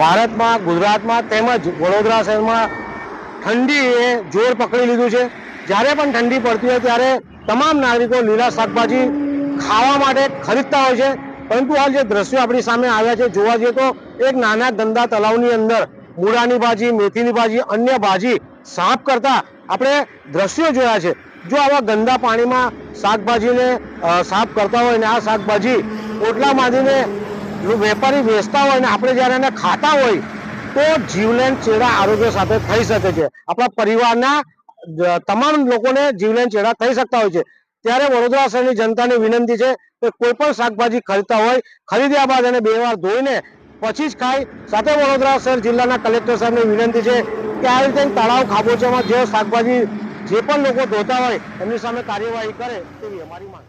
ભારતમાં, ગુજરાતમાં તેમજ વડોદરા શહેરમાં ઠંડીએ જોર પકડી લીધું છે. જ્યારે પણ ઠંડી પડતી હોય ત્યારે તમામ નાગરિકો લીલા શાકભાજી ખાવા માટે ખરીદતા હોય છે. પરંતુ હાલ જે દ્રશ્યો આપણી સામે આવ્યા છે, જોવા જઈએ તો એક નાના ગંદા તલાવની અંદર મૂળાની ભાજી, મેથીની ભાજી, અન્ય ભાજી સાફ કરતા આપણે દ્રશ્યો જોયા છે. જો આવા ગંદા પાણીમાં શાકભાજીને સાફ કરતા હોય ને આ શાકભાજી ઓટલા બાંધીને વેપારી વેચતા હોય ને આપણે જ્યારે એને ખાતા હોય, તો જીવલેણ ચેડા આરોગ્ય સાથે થઈ શકે છે. આપણા પરિવારના તમામ લોકોને જીવલેણ ચેડા થઈ શકતા હોય છે. ત્યારે વડોદરા શહેરની જનતાને વિનંતી છે કે કોઈ પણ શાકભાજી ખરીદતા હોય, ખરીદ્યા બાદ એને બે વાર ધોઈને પછી જ ખાય. સાથે વડોદરા શહેર જિલ્લાના કલેક્ટર સાહેબને વિનંતી છે કે આ રીતે તળાવ ખાબોચામાં જે શાકભાજી જે પણ લોકો ધોતા હોય, એમની સામે કાર્યવાહી કરે તેવી અમારી માંગ